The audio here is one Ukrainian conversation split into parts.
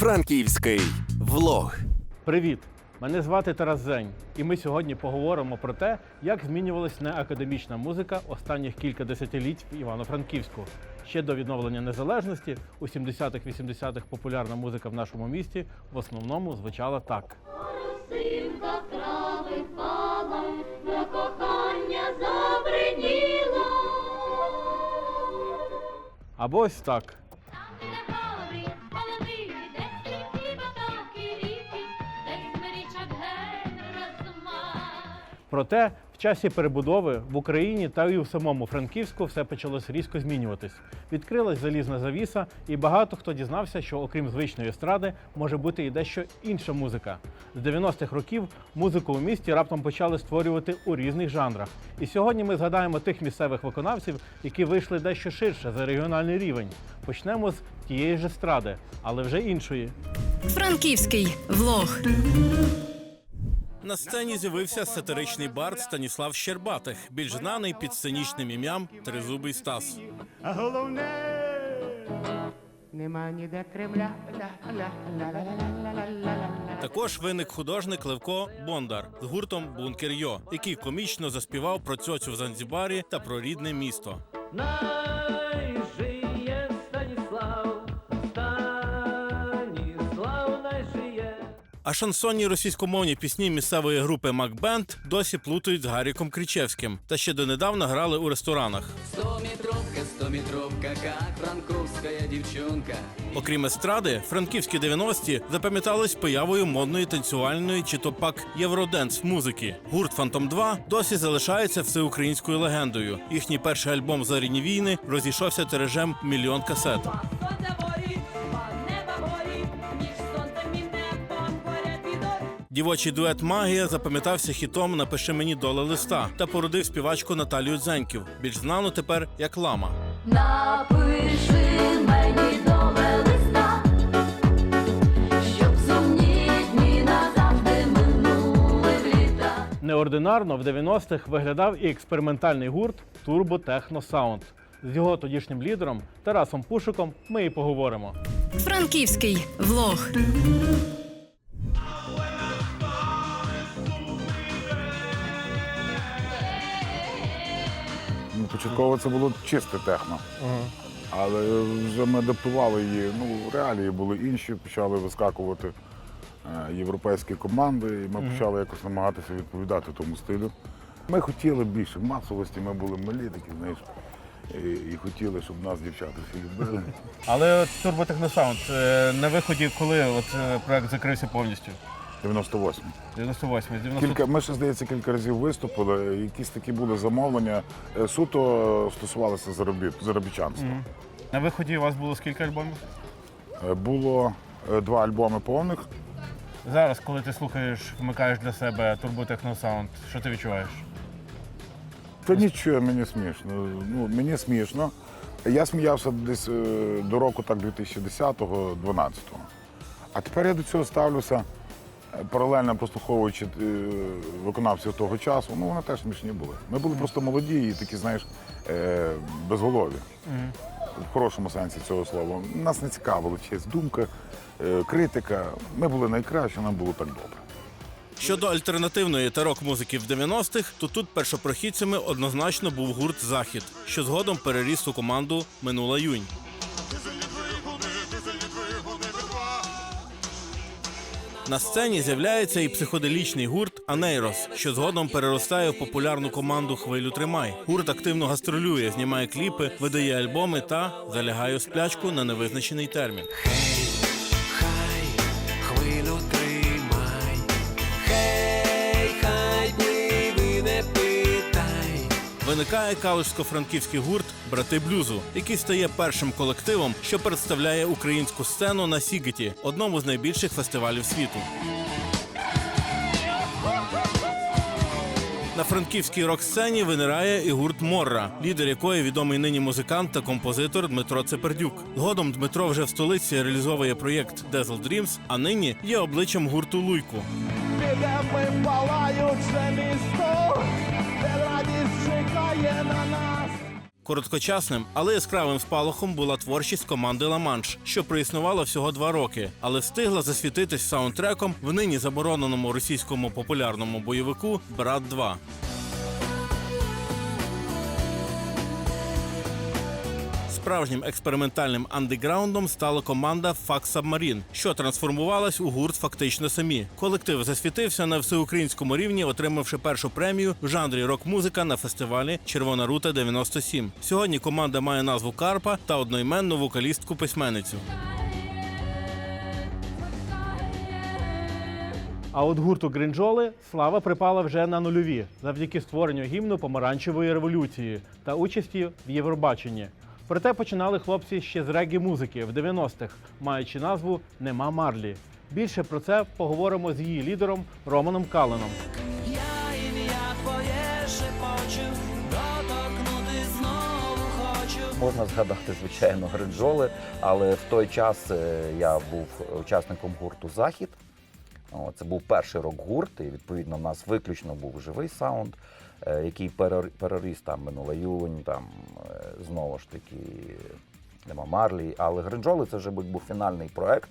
Франківський влог. Привіт! Мене звати Тарас Зень, і ми сьогодні поговоримо про те, як змінювалась неакадемічна музика останніх кілька десятиліть в Івано-Франківську. Ще до відновлення незалежності у 70-х-80-х популярна музика в нашому місті в основному звучала так. Синка трави впала, на кохання забриніло. Або ось так. Проте в часі перебудови в Україні та і в самому Франківську все почалось різко змінюватись. Відкрилась залізна завіса, і багато хто дізнався, що окрім звичної естради може бути і дещо інша музика. З 90-х років музику у місті раптом почали створювати у різних жанрах. І сьогодні ми згадаємо тих місцевих виконавців, які вийшли дещо ширше за регіональний рівень. Почнемо з тієї ж естради, але вже іншої. Франківський влог. На сцені з'явився сатиричний бард Станіслав Щербатих, більш знаний під сценічним ім'ям Тризубий Стас. А головне нема ніде Кремля. Також виник художник Левко Бондар з гуртом Бункер Йо, який комічно заспівав про цьоцю в Занзібарі та про рідне місто. Найжи. А шансонні російськомовні пісні місцевої групи Макбенд досі плутають з Гаріком Кричевським та ще донедавна грали у ресторанах. Стометровка, стометровка, как франковская девчонка. Окрім естради, франківські 90-ті запам'ятались появою модної танцювальної чи то пак євроденс музики. Гурт Фантом 2 досі залишається всеукраїнською легендою. Їхній перший альбом Зарідні війни розійшовся тиражем мільйон касет. Дівочий дует Магія запам'ятався хітом Напиши мені доле листа та породив співачку Наталію Дзеньків, більш знану тепер як Лама. Напиши мені доле листа, щоб сумні дні назавжди минули в літа. Неординарно в 90-х виглядав і експериментальний гурт Turbo Techno Sound. З його тодішнім лідером Тарасом Пушиком ми і поговоримо. Франківський влог. Початково це було чисте техно. Але вже ми адаптували її. Ну, реалії були інші, почали вискакувати е, європейські команди, і ми почали якось намагатися відповідати тому стилю. Ми хотіли більше масовості, ми були малі такі, знаєш, і, і хотіли, щоб нас дівчата всі любили. Але от Turbo Techno Sound е, на виході, коли от е, проект закрився повністю? 98. 98 з 90... Кілька, ми ще, здається, кілька разів виступили. Якісь такі були замовлення. Е, Суто стосувалися заробіт, заробітчанства. На виході у вас було скільки альбомів? Е, Було е, два альбоми повних. Зараз, коли ти слухаєш, вмикаєш для себе Turbo Techno Sound, що ти відчуваєш? Та нічого, мені смішно. Ну, мені смішно. Я сміявся десь е, до року так 2010-го, 12-го. А тепер я до цього ставлюся, паралельно прослуховуючи е, виконавців того часу. Ну, вони теж смішні були. Ми були просто молоді і такі, знаєш, е, безголові. В хорошому сенсі цього слова. Нас не цікавила чиясь думка, е, критика. Ми були найкращі, нам було так добре. Щодо альтернативної та рок-музики в 90-х, то тут першопрохідцями однозначно був гурт Захід, що згодом переріс у команду Минула Юнь. На сцені з'являється і психоделічний гурт Анейрос, що згодом переростає в популярну команду Хвилю Тримай. Гурт активно гастролює, знімає кліпи, видає альбоми та залягає у сплячку на невизначений термін. Виникає калужсько-франківський гурт Брати блюзу, який стає першим колективом, що представляє українську сцену на Сігеті, одному з найбільших фестивалів світу. На франківській рок-сцені винирає і гурт Морра, лідер якої відомий нині музикант та композитор Дмитро Цепердюк. Згодом Дмитро вже в столиці реалізовує проєкт Dazzle Dreams, а нині є обличчям гурту Луйку. Підемо палаюче місто, де радість чекає на нас. Короткочасним, але яскравим спалахом була творчість команди Ла-Манш, що проіснувала всього два роки, але встигла засвітитись саундтреком в нині забороненому російському популярному бойовику Брат 2 Справжнім експериментальним андеграундом стала команда Фак Сабмарін, що трансформувалась у гурт фактично самі. Колектив засвітився на всеукраїнському рівні, отримавши першу премію в жанрі рок-музика на фестивалі Червона рута 97 Сьогодні команда має назву Карпа та одноіменну вокалістку письменницю. А от гурту Гринджоли слава припала вже на нульові завдяки створенню гімну помаранчевої революції та участі в Євробаченні. Проте починали хлопці ще з регі музики в 90-х, маючи назву Нема Марлі. Більше про це поговоримо з її лідером Романом Каленом. Я ім'я твоє шепочу, доторкнути знову хочу. Можна згадати, звичайно, гринджоли, але в той час е, я був учасником гурту Захід. Це був перший рок-гурт, і відповідно в нас виключно був живий саунд, е, який перер- переріс там минула юнь, там е, знову ж таки нема Марлі. Але гринджоли це вже був фінальний проект.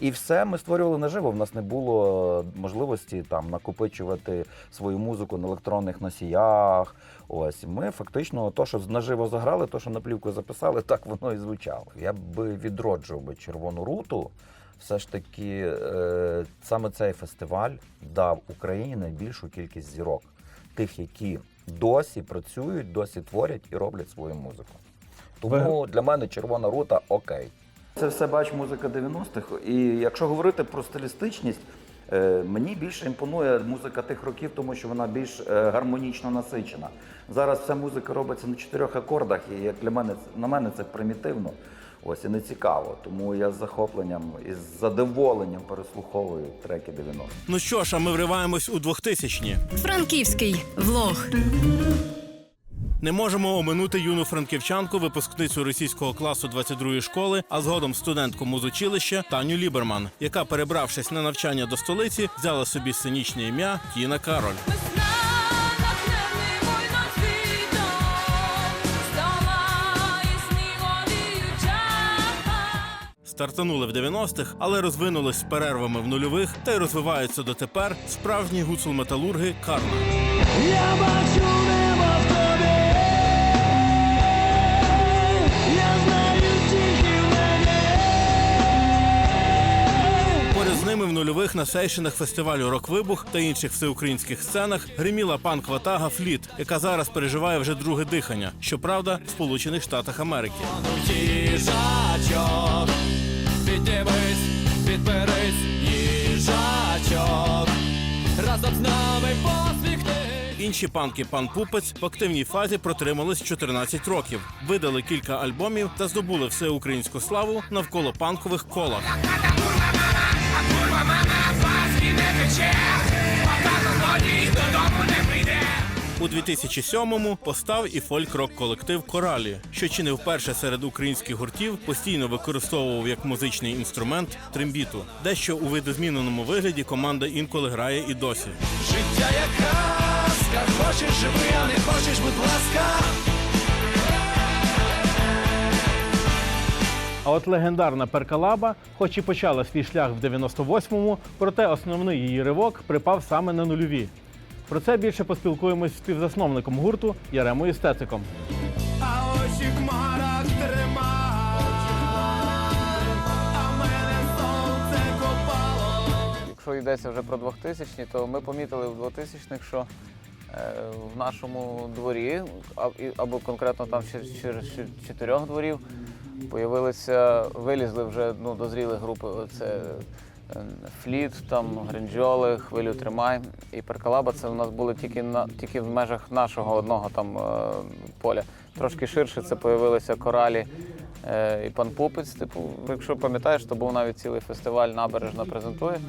І все ми створювали наживо. В нас не було можливості там накопичувати свою музику на електронних носіях. Ось ми фактично то, що наживо заграли, то, що на плівку записали, так воно і звучало. Я би відроджував би червону руту. Все ж таки, е, саме цей фестиваль дав Україні найбільшу кількість зірок, тих, які досі працюють, досі творять і роблять свою музику. Тому для мене червона рута окей. Це все бач музика 90-х. І якщо говорити про стилістичність, е, мені більше імпонує музика тих років, тому що вона більш е, гармонічно насичена. Зараз вся музика робиться на чотирьох акордах, і як для мене на мене це примітивно. Ось і не цікаво. Тому я з захопленням і з задоволенням переслуховую треки 90-х. Ну що ж, а ми вриваємось у 2000-ні. Франківський влог. Не можемо оминути юну франківчанку, випускницю російського класу 22-ї школи, а згодом студентку музучилища Таню Ліберман, яка, перебравшись на навчання до столиці, взяла собі сценічне ім'я Тіна Кароль. Стартанули в 90-х, але розвинулись з перервами в нульових та й розвиваються дотепер справжні гуцул-металурги Карна. Я бачу небо в тобі. Я знаю тільки в мене. Поряд з ними в нульових на сейшинах фестивалю Рок-Вибух та інших всеукраїнських сценах гриміла панк ватага Фліт, яка зараз переживає вже друге дихання. Щоправда, в Сполучених Штатах Америки. Їжачок, піднімись, підберись, їжачок, разом з нами посміхнись. Інші панки пан Пупець в активній фазі протримались 14 років, видали кілька альбомів та здобули всеукраїнську славу навколо панкових колах. У 2007-му постав і фольк-рок колектив Коралі, що чи не вперше серед українських гуртів постійно використовував як музичний інструмент трембіту. Дещо у видозміненому вигляді команда інколи грає і досі. Життя як казка, хочеш живи, а не хочеш, будь ласка. А от легендарна Перкалаба, хоч і почала свій шлях в 98-му, проте основний її ривок припав саме на нульові. Про це більше поспілкуємось з співзасновником гурту Яремою Стециком. А очі. Якщо йдеться вже про 2000-ні, то ми помітили в 2000-х, що е, в нашому дворі, або конкретно там через чотирьох дворів, появилися, вилізли вже ну, дозріли групи. Це Фліт, там Гринджоли, Хвилю Тримай і Перкалаба. Це у нас були тільки на тільки в межах нашого одного там е, поля. Трошки ширше це появилися коралі і пан Пупець. Типу, якщо пам'ятаєш, то був навіть цілий фестиваль набережна презентує.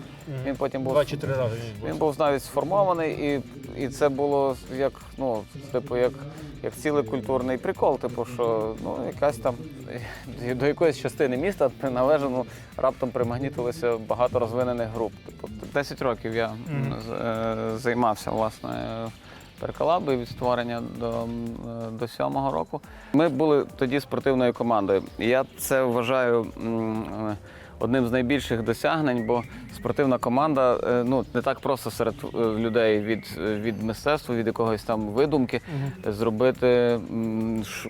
Він потім був Два-чотири рази. він був навіть сформований, і, і це було як, ну, типу, як, як цілий культурний прикол. Типу, що ну, якась там е, до якоїсь частини міста приналежано раптом примагнітилося багато розвинених груп. Типу, 10 років я е, займався власне переколаби від створення до, е, до сьомого року. Ми були тоді спортивною командою. Я це вважаю е, одним з найбільших досягнень, бо спортивна команда е, ну, не так просто серед людей від, від мистецтва, від якогось там видумки е, зробити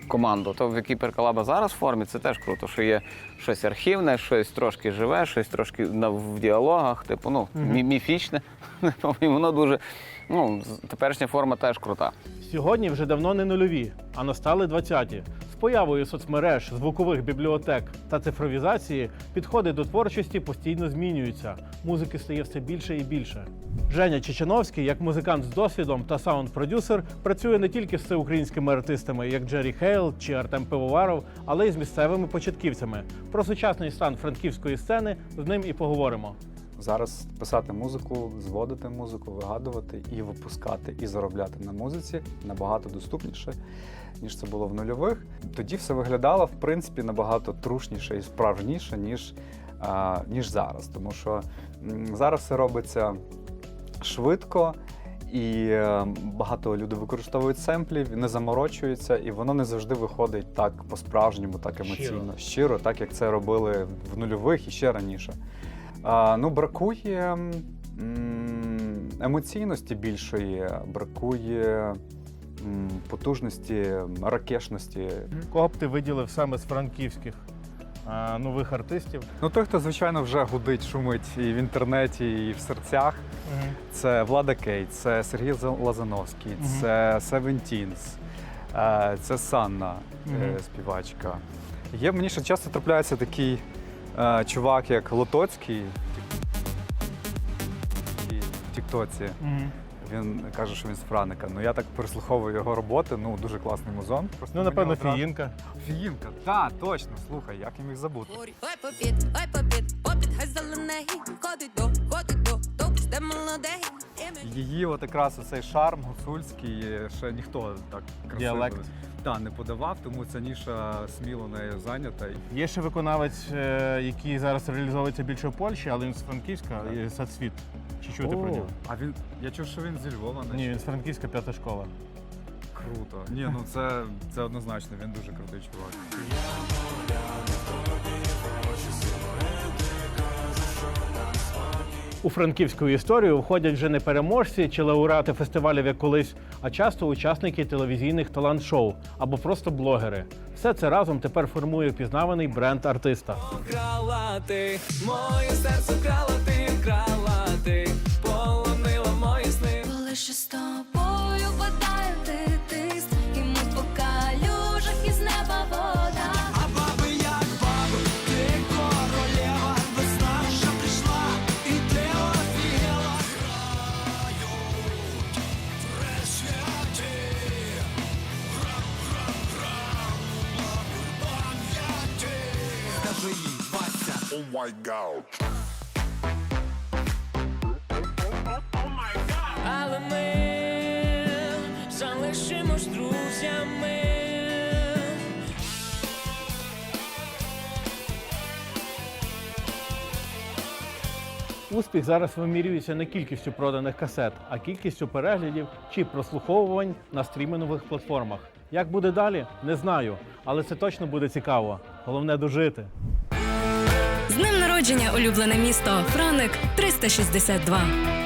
команду. То в якій перкалаба зараз в формі, це теж круто, що є щось архівне, щось трошки живе, щось трошки в діалогах, типу, ну, мі- міфічне. Воно дуже. Ну, теперішня форма теж крута. Сьогодні вже давно не нульові, а настали 20-ті. З появою соцмереж, звукових бібліотек та цифровізації підходи до творчості постійно змінюються. Музики стає все більше і більше. Женя Чечановський, як музикант з досвідом та саунд-продюсер, працює не тільки з всеукраїнськими артистами, як Джері Хейл чи Артем Пивоваров, але й з місцевими початківцями. Про сучасний стан франківської сцени з ним і поговоримо. Зараз писати музику, зводити музику, вигадувати і випускати, і заробляти на музиці набагато доступніше, ніж це було в нульових. Тоді все виглядало, в принципі, набагато трушніше і справжніше, ніж, а, ніж зараз. Тому що зараз все робиться швидко. І е, багато людей використовують семплів, не заморочуються, і воно не завжди виходить так по-справжньому, так емоційно, щиро, так як це робили в нульових і ще раніше. Ну, бракує емоційності більшої, бракує потужності, ракешності. Кого б ти виділив саме з франківських нових артистів? Ну, той, хто, звичайно, вже гудить, шумить і в інтернеті, і в серцях. Це Влада Кейт, це Сергій Лазановський, Мгм. це Севентінс, це Санна, Мгм. співачка. Є мені ще часто трапляється такий чувак, як Лотоцький в Тіктоці. Він каже, що він з Франика. Ну я так переслуховую його роботи. Ну дуже класний музон. Просто Ну, напевно, одразу- фіїнка. Фіїнка, так, точно. Слухай, як я міг забути. Ой попід, ой попід, попід хай зелене, ходить до, ходить до, до де молодей. Її от якраз цей шарм гуцульський ще ніхто так красиво Діалект. та, не подавав, тому ця ніша сміло нею зайнята. Є ще виконавець, е, який зараз реалізовується більше в Польщі, але він з Франківська, і Сацвіт. Чи чути про О, нього? А він, я чув, що він зі Львова, наче. Ні, він з Франківська п'ята школа. Круто. Ні, ну це, це однозначно, він дуже крутий чувак. У франківську історію входять вже не переможці чи лауреати фестивалів як колись, а часто учасники телевізійних талант-шоу або просто блогери. Все це разом тепер формує впізнаваний бренд артиста. Крала ти, моє серце крала ти, крала ти, полонила мої сни. Лише з тобою Вася. Але ми залишимось друзями. Успіх зараз вимірюється не кількістю проданих касет, а кількістю переглядів чи прослуховувань на стрімінгових платформах. Як буде далі, не знаю, але це точно буде цікаво. Головне дожити. Народження, улюблене місто Франик 362.